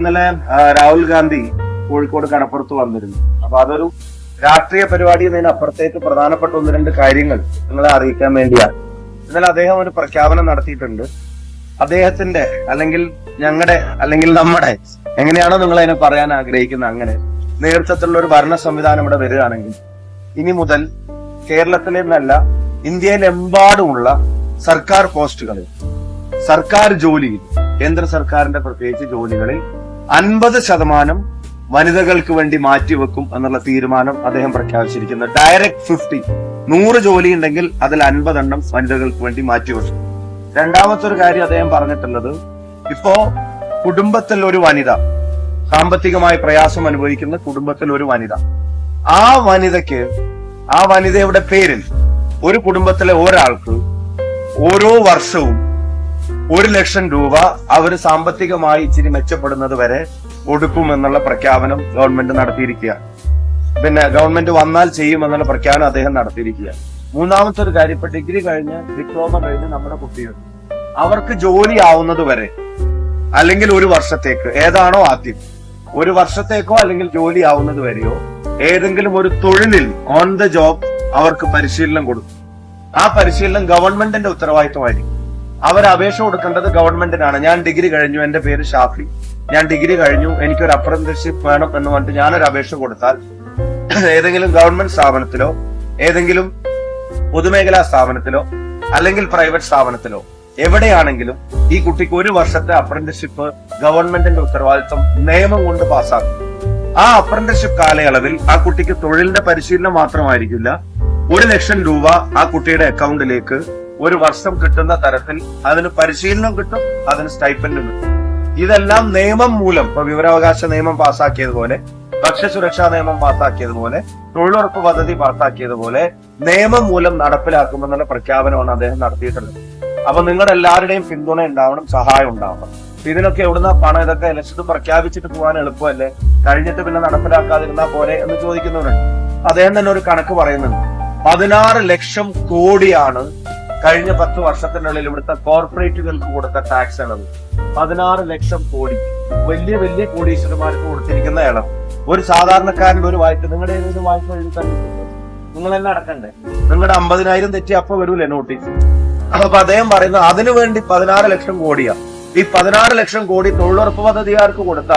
ഇന്നലെ രാഹുൽ ഗാന്ധി കോഴിക്കോട് കടപ്പുറത്ത് വന്നിരുന്നു. അപ്പൊ അതൊരു രാഷ്ട്രീയ പരിപാടി എന്നതിനപ്പുറത്തേക്ക് പ്രധാനപ്പെട്ട ഒന്ന് രണ്ട് കാര്യങ്ങൾ നിങ്ങളെ അറിയിക്കാൻ വേണ്ടിയാണ്. ഇന്നലെ അദ്ദേഹം ഒരു പ്രഖ്യാപനം നടത്തിയിട്ടുണ്ട്. അദ്ദേഹത്തിന്റെ അല്ലെങ്കിൽ ഞങ്ങളുടെ അല്ലെങ്കിൽ നമ്മുടെ എങ്ങനെയാണോ നിങ്ങൾ അതിനെ പറയാൻ ആഗ്രഹിക്കുന്നത് അങ്ങനെ നേതൃത്വത്തിലുള്ള ഒരു ഭരണ സംവിധാനം ഇവിടെ വരികയാണെങ്കിൽ ഇനി മുതൽ കേരളത്തിലെ നിന്നല്ല ഇന്ത്യയിലെമ്പാടുമുള്ള സർക്കാർ പോസ്റ്റുകളിൽ സർക്കാർ ജോലിയിൽ കേന്ദ്ര സർക്കാരിന്റെ പ്രത്യേകിച്ച് ജോലികളിൽ അൻപത് ശതമാനം വനിതകൾക്ക് വേണ്ടി മാറ്റിവെക്കും എന്നുള്ള തീരുമാനം അദ്ദേഹം പ്രഖ്യാപിച്ചിരിക്കുന്നു. ഡയറക്ട് ഫിഫ്റ്റി നൂറ് ജോലി ഉണ്ടെങ്കിൽ അതിൽ അൻപതെണ്ണം വനിതകൾക്ക് വേണ്ടി മാറ്റിവെക്കും. രണ്ടാമത്തെ ഒരു കാര്യം അദ്ദേഹം പറഞ്ഞിട്ടുള്ളത് ഇപ്പോ കുടുംബത്തിൽ ഒരു വനിത സാമ്പത്തികമായി പ്രയാസം അനുഭവിക്കുന്ന കുടുംബത്തിൽ ഒരു വനിത ആ വനിതയ്ക്ക് ആ വനിതയുടെ പേരിൽ ഒരു കുടുംബത്തിലെ ഒരാൾക്ക് ഓരോ വർഷവും ഒരു ലക്ഷം രൂപ അവർ സാമ്പത്തികമായി ഇച്ചിരി മെച്ചപ്പെടുന്നത് വരെ കൊടുക്കുമെന്നുള്ള പ്രഖ്യാപനം ഗവൺമെന്റ് നടത്തിയിരിക്കുകയാണ് പിന്നെ ഗവൺമെന്റ് വന്നാൽ ചെയ്യും എന്നുള്ള പ്രഖ്യാപനം അദ്ദേഹം നടത്തിയിരിക്കുകയാണ് മൂന്നാമത്തെ ഒരു കാര്യം ഇപ്പൊ ഡിഗ്രി കഴിഞ്ഞ് ഡിപ്ലോമ കഴിഞ്ഞ് നമ്മുടെ കുട്ടികൾ അവർക്ക് ജോലി ആവുന്നത് വരെ അല്ലെങ്കിൽ ഒരു വർഷത്തേക്ക് ഏതാണോ ആദ്യം ഒരു വർഷത്തേക്കോ അല്ലെങ്കിൽ ജോലി ആവുന്നത് വരെയോ ഏതെങ്കിലും ഒരു തൊഴിലിൽ ഓൺ ദ ജോബ് അവർക്ക് പരിശീലനം കൊടുക്കും. ആ പരിശീലനം ഗവൺമെന്റിന്റെ ഉത്തരവാദിത്വമായിരിക്കും. അവർ അപേക്ഷ കൊടുക്കേണ്ടത് ഗവൺമെന്റിനാണ്. ഞാൻ ഡിഗ്രി കഴിഞ്ഞു എന്റെ പേര് ഷാഫി. ഞാൻ ഡിഗ്രി കഴിഞ്ഞു എനിക്കൊരു അപ്രന്റീസ്ഷിപ്പ് വേണം എന്ന് പറഞ്ഞിട്ട് ഞാനൊരു അപേക്ഷ കൊടുത്താൽ ഏതെങ്കിലും ഗവൺമെന്റ് സ്ഥാപനത്തിലോ ഏതെങ്കിലും പൊതുമേഖലാ സ്ഥാപനത്തിലോ അല്ലെങ്കിൽ പ്രൈവറ്റ് സ്ഥാപനത്തിലോ എവിടെയാണെങ്കിലും ഈ കുട്ടിക്ക് ഒരു വർഷത്തെ അപ്രന്റീസ്ഷിപ്പ് ഗവൺമെന്റിന്റെ ഉത്തരവാദിത്വം നിയമം കൊണ്ട് പാസ്സാക്കും. ആ അപ്രന്റീസ്ഷിപ്പ് കാലയളവിൽ ആ കുട്ടിക്ക് തൊഴിലിന്റെ പരിശീലനം മാത്രമായിരിക്കില്ല. ഒരു ലക്ഷം രൂപ ആ കുട്ടിയുടെ അക്കൗണ്ടിലേക്ക് ഒരു വർഷം കിട്ടുന്ന തരത്തിൽ അതിന് പരിശീലനം കിട്ടും അതിന് സ്റ്റൈപ്പൻഡും കിട്ടും. ഇതെല്ലാം നിയമം മൂലം ഇപ്പൊ വിവരാവകാശ നിയമം പാസ്സാക്കിയതുപോലെ ഭക്ഷ്യസുരക്ഷാ നിയമം പാസ്സാക്കിയതുപോലെ തൊഴിലുറപ്പ് പദ്ധതി പാസ്സാക്കിയതുപോലെ നിയമം മൂലം നടപ്പിലാക്കുമെന്നുള്ള പ്രഖ്യാപനമാണ് അദ്ദേഹം നടത്തിയിട്ടുള്ളത്. അപ്പൊ നിങ്ങളുടെ എല്ലാവരുടെയും പിന്തുണ ഉണ്ടാവണം സഹായം ഉണ്ടാവണം. ഇതിനൊക്കെ എവിടുന്ന പണം ഇതൊക്കെ ഇലക്ഷന് പ്രഖ്യാപിച്ചിട്ട് പോകാൻ എളുപ്പമല്ലേ? കഴിഞ്ഞിട്ട് പിന്നെ നടപ്പിലാക്കാതിരുന്നാ പോലെ എന്ന് ചോദിക്കുന്നവരുണ്ട്. അദ്ദേഹം തന്നെ ഒരു കണക്ക് പറയുന്നുണ്ട്. പതിനാറ് ലക്ഷം കോടിയാണ് കഴിഞ്ഞ പത്ത് വർഷത്തിനുള്ളിൽ ഇവിടുത്തെ കോർപ്പറേറ്റുകൾക്ക് കൊടുത്ത ടാക്സ് ഇളവ് പതിനാറ് ലക്ഷം കോടി. വലിയ വലിയ കോടീശ്വരന്മാർക്ക് കൊടുത്തിരിക്കുന്ന ഇളവ്. ഒരു സാധാരണക്കാരൻ ഒരു വായ്പ നിങ്ങളുടെ ഏതെങ്കിലും വായ്പ എഴുതി നിങ്ങൾ തന്നെ അടക്കണ്ടേ? നിങ്ങളുടെ അമ്പതിനായിരം തെറ്റി അപ്പൊ വരൂലേ നോട്ടീസ് അപ്പൊ അദ്ദേഹം പറയുന്നത് അതിനു വേണ്ടി പതിനാറ് ലക്ഷം കോടിയാ. ഈ പതിനാറ് ലക്ഷം കോടി തൊഴിലുറപ്പ് പദ്ധതിക്കാർക്ക് കൊടുത്ത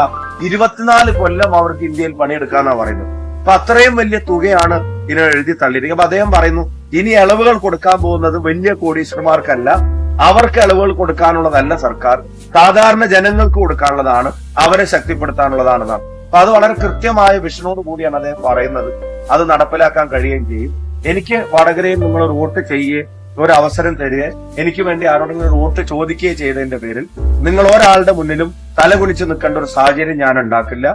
ഇരുപത്തിനാല് കൊല്ലം അവർക്ക് ഇന്ത്യയിൽ പണിയെടുക്കാന്നാ പറയുന്നത്. അപ്പൊ അത്രയും വലിയ തുകയാണ് ഇതിനെ എഴുതി തള്ളിയിരിക്കുന്നത്. അപ്പൊ അദ്ദേഹം പറയുന്നു ഇനി ഇളവുകൾ കൊടുക്കാൻ പോകുന്നത് വലിയ കോടീശ്വരന്മാർക്കല്ല. അവർക്ക് ഇളവുകൾ കൊടുക്കാനുള്ളതല്ല സർക്കാർ. സാധാരണ ജനങ്ങൾക്ക് കൊടുക്കാനുള്ളതാണ് അവരെ ശക്തിപ്പെടുത്താനുള്ളതാണെന്നാണ്. അപ്പൊ അത് വളരെ കൃത്യമായ വിഷനോട് കൂടിയാണ് അദ്ദേഹം പറയുന്നത്. അത് നടപ്പിലാക്കാൻ കഴിയുകയും ചെയ്യും. എനിക്ക് വടകരയിൽ നിങ്ങൾ വോട്ട് ചെയ്യുകയും ഒരു അവസരം തരിക എനിക്ക് വേണ്ടി ആരോടെങ്കിലും വോട്ട് ചോദിക്കുകയും ചെയ്തതിന്റെ പേരിൽ നിങ്ങൾ ഒരാളുടെ മുന്നിലും തലകുനിച്ച് നിൽക്കേണ്ട ഒരു സാഹചര്യം ഞാൻ ഉണ്ടാക്കില്ല.